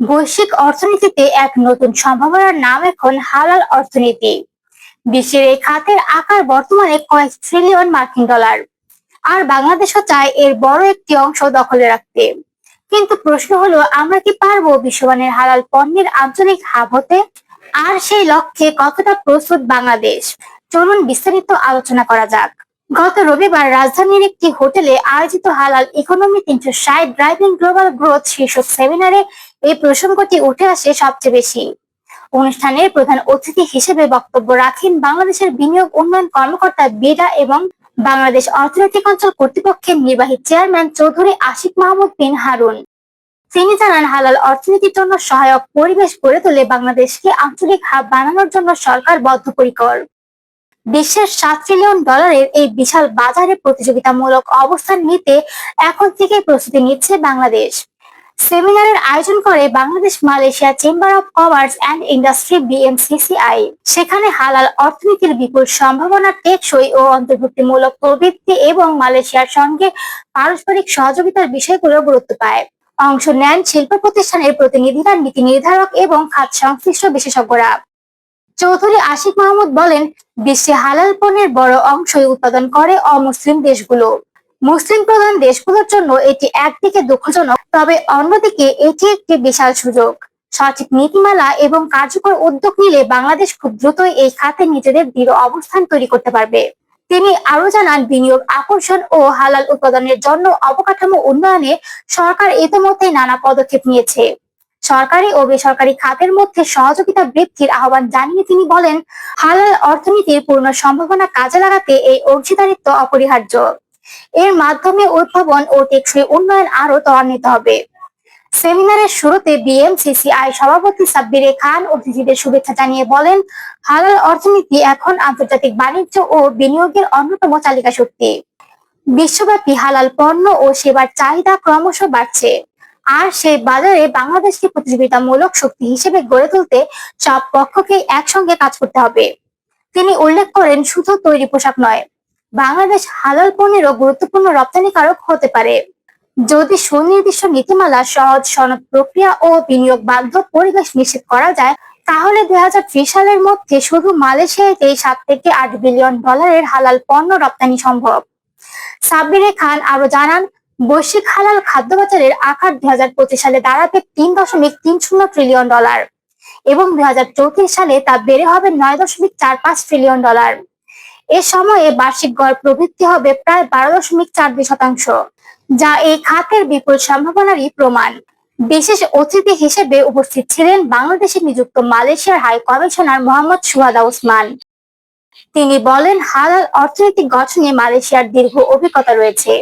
বৈশ্বিক অর্থনীতিতে এক নতুন সম্ভাবনার নাম এখন হালাল অর্থনীতি। বিশ্বের এই খাতের আকার বর্তমানে কয়েক ট্রিলিয়ন মার্কিন ডলার। আর বাংলাদেশও চায় এর বড় একটি অংশ দখলে রাখতে। কিন্তু প্রশ্ন হলো, আমরা কি পারব বিশ্বমানের হালাল পণ্যের আঞ্চলিক হাব হতে? আর সেই লক্ষ্যে কতটা প্রস্তুত বাংলাদেশ? চলুন বিস্তারিত আলোচনা করা যাক। গত রবিবার রাজধানীর একটি হোটেলে আয়োজিত হালাল ইকোনমি তিনশো ষাট ড্রাইভিং গ্লোবাল গ্রোথ শীর্ষক সেমিনারে এই প্রসঙ্গটি উঠে আসে সবচেয়ে বেশি। অনুষ্ঠানের প্রধান অতিথি হিসেবে বক্তব্য রাখেন বাংলাদেশের বিনিয়োগ উন্নয়ন কর্মকর্তা বিডা এবং বাংলাদেশ অর্থনৈতিক অঞ্চল কর্তৃপক্ষের নির্বাহী চেয়ারম্যান চৌধুরী আশিক মাহমুদ বিন হারুন। তিনি জানান, হালাল অর্থনীতির জন্য সহায়ক পরিবেশ গড়ে তোলে বাংলাদেশকে আঞ্চলিক হাব বানানোর জন্য সরকার বদ্ধপরিকর। বিশ্বের সাত ট্রিলিয়ন ডলারের এই বিশাল বাজারে প্রতিযোগিতামূলক অবস্থান নিতে এখন থেকে প্রস্তুতি নিচ্ছে বাংলাদেশ। সেমিনারের আয়োজন করে Bangladesh Malaysia Chamber of Commerce and Industry BMCCI. সেখানে হালাল অর্থনীতির বিপুল সম্ভাবনা টেকসই ও অন্তর্ভুক্তিমূলক প্রবৃত্তি এবং মালয়েশিয়ার সঙ্গে পারস্পরিক সহযোগিতার বিষয়গুলো গুরুত্ব পায়। অংশ নেন শিল্প প্রতিষ্ঠানের প্রতিনিধিরা, নীতি নির্ধারক এবং খাত সংশ্লিষ্ট বিশেষজ্ঞরা। চৌধুরী আশিক মাহমুদ বলেন বিশ্বে হালাল পণ্যের বড় অংশই উৎপাদন করে অমুসলিম দেশগুলো। মুসলিম প্রধান দেশগুলোর জন্য এটি একদিকে দুঃখজনক, তবে অন্যদিকে এটি একটি বিশাল সুযোগ। সঠিক নীতিমালা এবং কার্যকর উদ্যোগ নিলে বাংলাদেশ খুব দ্রুতই এই খাতে নিজেদের দৃঢ় অবস্থান তৈরি করতে পারবে। তিনি আরও জানান, বিনিয়োগ আকর্ষণ ও হালাল উৎপাদনের জন্য অবকাঠামো উন্নয়নে সরকার ইতিমধ্যে নানা পদক্ষেপ নিয়েছে। সরকারি ও বেসরকারি খাতের মধ্যে সহযোগিতা বৃদ্ধির আহ্বান জানিয়ে তিনি বলেন, হালাল অর্থনীতির পূর্ণ সম্ভাবনা কাজে লাগাতে এই অংশীদারিত্ব অপরিহার্য। এর মাধ্যমে উদ্ভাবন ও টেকসই উন্নয়ন আরও ত্বরান্বিত হবে। সেমিনারের শুরুতে বিএমসিসিআই সভাপতি সাব্বিরে খান অতিথিদের শুভেচ্ছা জানিয়ে বলেন, হালাল অর্থনীতি এখন আন্তর্জাতিক বাণিজ্য ও বিনিয়োগের অন্যতম চালিকা শক্তি বিশ্বব্যাপী হালাল পণ্য ও সেবার চাহিদা ক্রমশ বাড়ছে। আর সেই বাজারে বাংলাদেশকে প্রতিযোগিতামূলক শক্তি হিসেবে গড়ে তুলতে সব পক্ষকেই একসঙ্গে কাজ করতে হবে। তিনি উল্লেখ করেন, শুধু তৈরি পোশাক নয়, বাংলাদেশ হালাল পণ্যেরও গুরুত্বপূর্ণ রপ্তানিকারক হতে পারে। যদি সুনির্দিষ্ট নীতিমালা, সহজ সনদ প্রক্রিয়া ও বিনিয়োগ বান্ধব পরিবেশ নিশ্চিত করা যায়, তাহলে দুই হাজার ত্রিশ সালের মধ্যে শুধু মালয়েশিয়াতে সাত থেকে আট বিলিয়ন ডলারের হালাল পণ্য রপ্তানি সম্ভব। সাব্বিরে খান আরও জানান বৈশ্বিক হালাল খাদ্য বাজারের আকার দুই সালে দাঁড়াবে তিন দশমিক তিন শূন্য ট্রিলিয়ন ডলার এবং দুই হাজার চৌত্রিশ সালে তা বেড়ে হবে নয় দশমিক চার পাঁচ ট্রিলিয়ন ডলার এ সময়ে বার্ষিক গড় প্রবৃদ্ধি হবে প্রায় বারো দশমিক চার দুই শতাংশ, যা এই খাতের বিপুল সম্ভাবনারই প্রমাণ। বিশেষ অতিথি হিসেবে উপস্থিত ছিলেন বাংলাদেশে নিযুক্ত মালয়েশিয়ার high commissioner Mohammad Suhada Osman. তিনি বলেন, হালাল অর্থনৈতিক গঠনে মালয়েশিয়ার দীর্ঘ অভিজ্ঞতা রয়েছে।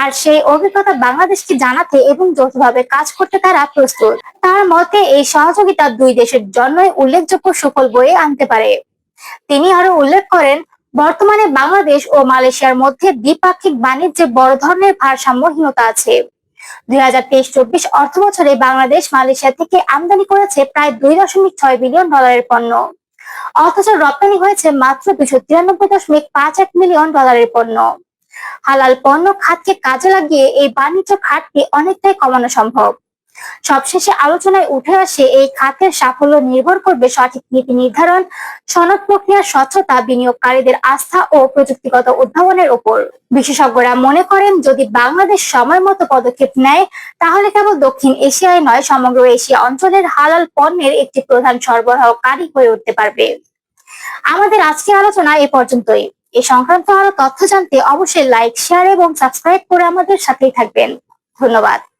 আর সেই অভিজ্ঞতা বাংলাদেশকে জানাতে এবং যৌথভাবে কাজ করতে তারা প্রস্তুত। তার মতে, এই সহযোগিতা দুই দেশের জন্যই উল্লেখযোগ্য সুফল বয়ে আনতে পারে। তিনি আরও উল্লেখ করেন, বর্তমানে বাংলাদেশ ও মালয়েশিয়ার মধ্যে দ্বিপাক্ষিক বাণিজ্যে বড় ধরনের ভারসাম্যহীনতা আছে। দুই হাজার তেইশ চব্বিশ অর্থ বছরে বাংলাদেশ মালয়েশিয়া থেকে আমদানি করেছে প্রায় দুই দশমিক ছয় বিলিয়ন ডলারের পণ্য। অথচ রপ্তানি হয়েছে মাত্র দুশো তিরানব্বই দশমিক পাঁচ এক মিলিয়ন ডলারের পণ্য। হালাল পণ্য খাতকে কাজে লাগিয়ে এই বাণিজ্য খাতকে অনেকটাই কমানো সম্ভব। সবশেষে আলোচনায় উঠে আসে এই খাতের সাফল্য নির্ভর করবে সঠিক নীতি নির্ধারণ, সনদ প্রক্রিয়ার স্বচ্ছতা, বিনিয়োগকারীদের আস্থা ও প্রযুক্তিগত উদ্ভাবনের উপর বিশেষজ্ঞরা মনে করেন, যদি বাংলাদেশ সময় মতো পদক্ষেপ নেয়, তাহলে কেবল দক্ষিণ এশিয়ায় নয়, সমগ্র এশিয়া অঞ্চলের হালাল পণ্যের একটি প্রধান সরবরাহকারী হয়ে উঠতে পারবে। আমাদের আজকের আলোচনা এ পর্যন্তই। এ সংক্রান্ত আরও তথ্য জানতে অবশ্যই লাইক শেয়ার এবং সাবস্ক্রাইব করে আমাদের সাথেই থাকবেন। ধন্যবাদ।